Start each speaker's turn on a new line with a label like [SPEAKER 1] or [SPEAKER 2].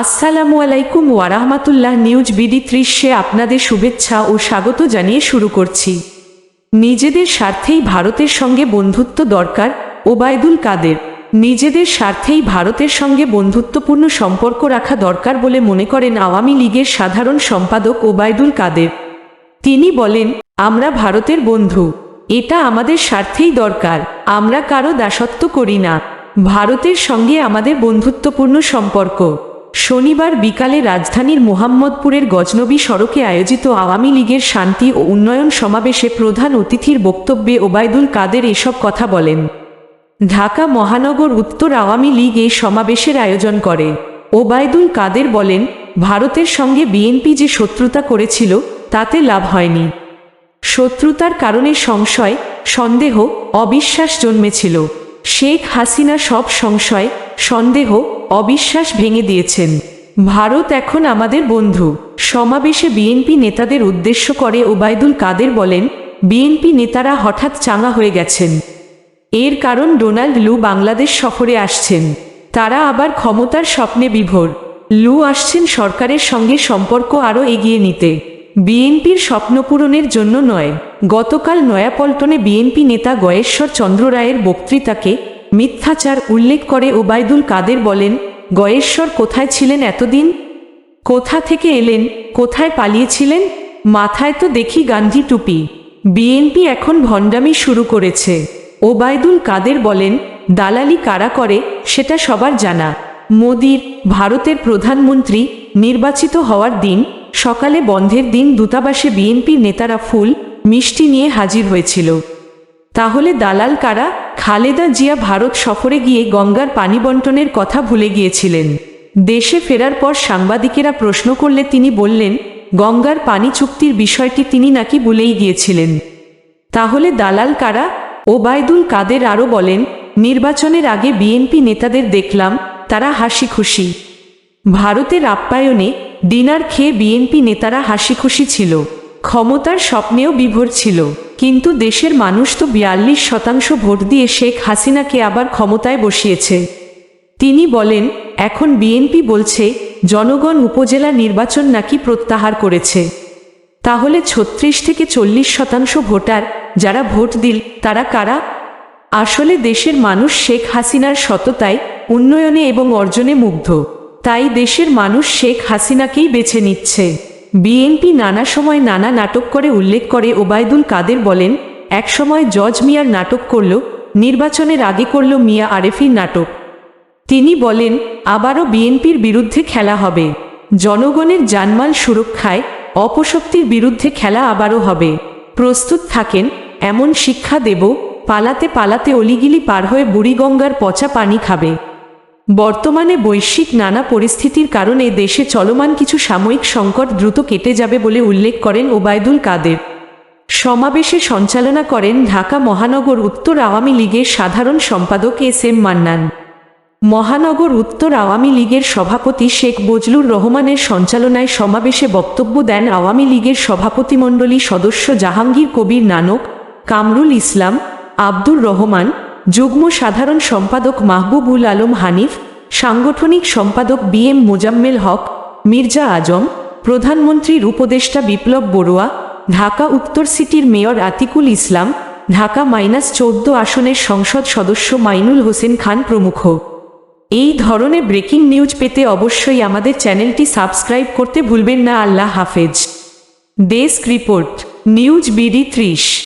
[SPEAKER 1] আসসালামু আলাইকুম ওয়ারাহমাতুল্লাহ news BD ত্রিশে আপনাদের শুভেচ্ছা ও স্বাগত জানিয়ে শুরু করছি। নিজেদের স্বার্থেই ভারতের সঙ্গে বন্ধুত্ব দরকার, ওবায়দুল কাদের। নিজেদের স্বার্থেই ভারতের সঙ্গে বন্ধুত্বপূর্ণ সম্পর্ক রাখা দরকার বলে মনে করেন আওয়ামী লীগের সাধারণ সম্পাদক ওবায়দুল কাদের। তিনি বলেন, আমরা ভারতের বন্ধু। এটা আমাদের স্বার্থেই দরকার। আমরা কারও দাসত্ব করি না। ভারতের সঙ্গে আমাদের বন্ধুত্বপূর্ণ সম্পর্ক। শনিবার বিকালে রাজধানীর মোহাম্মদপুরের গজনবী সড়কে আয়োজিত আওয়ামী লীগের শান্তি ও উন্নয়ন সমাবেশে প্রধান অতিথির বক্তব্যে ওবায়দুল কাদের এসব কথা বলেন। ঢাকা মহানগর উত্তর আওয়ামী লীগ এই সমাবেশের আয়োজন করে। ওবায়দুল কাদের বলেন, ভারতের সঙ্গে বিএনপি যে শত্রুতা করেছিল, তাতে লাভ হয়নি। শত্রুতার কারণে সংশয়, সন্দেহ, অবিশ্বাস জন্মেছিল। শেখ হাসিনা সব সংশয়, সন্দেহ অবিশ্বাস ভেঙে দিয়েছেন। ভারত এখন আমাদের বন্ধু। সমাবেশে বিএনপি নেতাদের উদ্দেশ্য করে ওবায়দুল কাদের বলেন, বিএনপি নেতারা হঠাৎ চাঙা হয়ে গেছেন। এর কারণ ডোনাল্ড লু বাংলাদেশ সফরে আসছেন। তারা আবার ক্ষমতার স্বপ্নে বিভোর। লু আসছেন সরকারের সঙ্গে সম্পর্ক আরও এগিয়ে নিতে। বিএনপির স্বপ্ন পূরণের জন্য নয়। গতকাল নয়াপল্টনে বিএনপি নেতা গয়েশ্বর চন্দ্র রায়ের বক্তৃতাকে মিথ্যাচার উল্লেখ করে ওবায়দুল কাদের বলেন, গয়েশ্বর কোথায় ছিলেন এতদিন? কোথা থেকে এলেন? কোথায় পালিয়েছিলেন? মাথায় তো দেখি গান্ধী টুপি। বিএনপি এখন ভণ্ডামি শুরু করেছে। ওবায়দুল কাদের বলেন, দালালি কারা করে সেটা সবার জানা। মোদির ভারতের প্রধানমন্ত্রী নির্বাচিত হওয়ার দিন, সকালে বন্ধের দিন দূতাবাসে বিএনপির নেতারা ফুল মিষ্টি নিয়ে হাজির হয়েছিল। তাহলে দালাল কারা খালেদা জিয়া ভারত সফরে গিয়ে গঙ্গার পানি বন্টনের কথা ভুলে গিয়েছিলেন। দেশে ফেরার পর সাংবাদিকেরা প্রশ্ন করলে তিনি বললেন, গঙ্গার পানি চুক্তির বিষয়টি তিনি নাকি ভুলেই গিয়েছিলেন। তাহলে দালাল কারা? ওবায়দুল কাদের আরও বলেন, নির্বাচনের আগে বিএনপি নেতাদের দেখলাম, তারা হাসি খুশি ভারতের আপ্যায়নে ডিনার খেয়ে বিএনপি নেতারা হাসি খুশি ছিল। ক্ষমতার স্বপ্নেও বিভোর ছিল। কিন্তু দেশের মানুষ তো বিয়াল্লিশ শতাংশ ভোট দিয়ে শেখ হাসিনাকে আবার ক্ষমতায় বসিয়েছে। তিনি বলেন, এখন বিএনপি বলছে, জনগণ উপজেলা নির্বাচন নাকি প্রত্যাহার করেছে। তাহলে ছত্রিশ থেকে চল্লিশ শতাংশ ভোটার যারা ভোট দিল, তারা কারা? আসলে দেশের মানুষ শেখ হাসিনার সততায়, উন্নয়নে এবং অর্জনে মুগ্ধ। তাই দেশের মানুষ শেখ হাসিনাকেই বেছে নিচ্ছে। বিএনপি নানা সময় নানা নাটক করে উল্লেখ করে, ওবায়দুল কাদের বলেন একসময় জজ মিয়ার নাটক করল, নির্বাচনের আগে করল মিয়া আরেফির নাটক। তিনি বলেন, আবারও বিএনপির বিরুদ্ধে খেলা হবে। জনগণের জানমাল সুরক্ষায় অপশক্তির বিরুদ্ধে খেলা আবারও হবে। প্রস্তুত থাকেন, এমন শিক্ষা দেব, পালাতে পালাতে অলিগিলি পার হয়ে বুড়িগঙ্গার পচা পানি খাবে। বর্তমানে বৈশ্বিক নানা পরিস্থিতির কারণে দেশে চলমান কিছু সাময়িক সংকট দ্রুত কেটে যাবে বলে উল্লেখ করেন ওবায়দুল কাদের। সমাবেশে সঞ্চালনা করেন ঢাকা মহানগর উত্তর আওয়ামী লীগের সাধারণ সম্পাদক এস এম মান্নান। মহানগর উত্তর আওয়ামী লীগের সভাপতি শেখ বজলুর রহমানের সঞ্চালনায় সমাবেশে বক্তব্য দেন আওয়ামী লীগের সভাপতিমণ্ডলী সদস্য জাহাঙ্গীর কবির নানক, কামরুল ইসলাম, আব্দুর রহমান যুগ্ম সাধারণ সম্পাদক মাহবুবুল আলম হানিফ, সাংগঠনিক সম্পাদক বি এম মোজাম্মেল হক, মির্জা আজম, প্রধানমন্ত্রীর উপদেষ্টা বিপ্লব বড়ুয়া, ঢাকা উত্তর সিটির মেয়র আতিকুল ইসলাম, ঢাকা মাইনাস চৌদ্দ আসনের সংসদ সদস্য মাইনুল হোসেন খান প্রমুখ। এই ধরনের ব্রেকিং নিউজ পেতে অবশ্যই আমাদের চ্যানেলটি সাবস্ক্রাইব করতে ভুলবেন না। আল্লাহ হাফেজ। ডেস্ক রিপোর্ট, নিউজ বিডি ত্রিশ।